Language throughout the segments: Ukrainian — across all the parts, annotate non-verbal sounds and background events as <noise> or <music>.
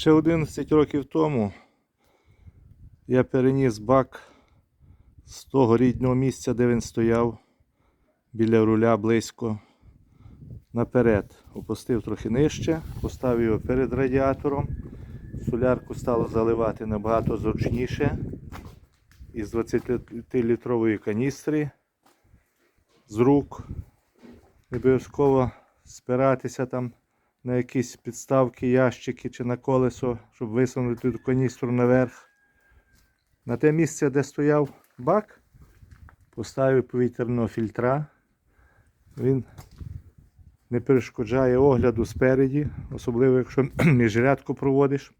Ще 11 років тому я переніс бак з того рідного місця, де він стояв, біля руля близько наперед. Опустив трохи нижче, поставив його перед радіатором. Солярку стало заливати набагато зручніше. Із 20-літрової каністри з рук. Не обов'язково спиратися там на якісь підставки, ящики чи на колесо, щоб висунути ту каністру наверх. На те місце, де стояв бак, поставив повітряного фільтра. Він не перешкоджає огляду спереді, особливо якщо <clears throat> міжрядку проводиш.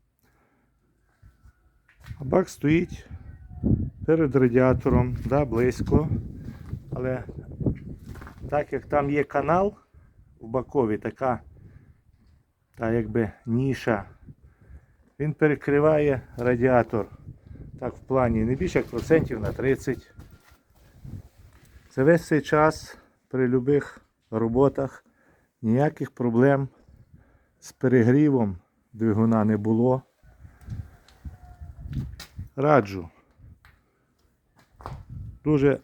А бак стоїть перед радіатором, да, близько. Але так як там є канал в бакові, така та якби ніша, він перекриває радіатор. Так, в плані не більше як процентів на 30. За весь цей час при будь-яких роботах ніяких проблем з перегрівом двигуна не було. Раджу. Дуже,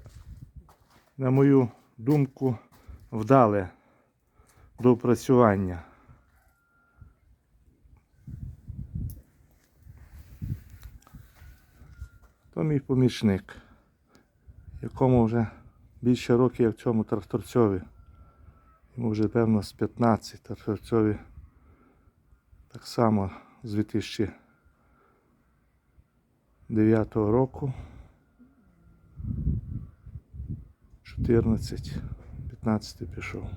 на мою думку, вдале доопрацювання. То мій помічник, якому вже більше років як цьому тракторцьові. Йому вже певно з 15 тракторцьові так само з 2009 року. 14, 15 пішов.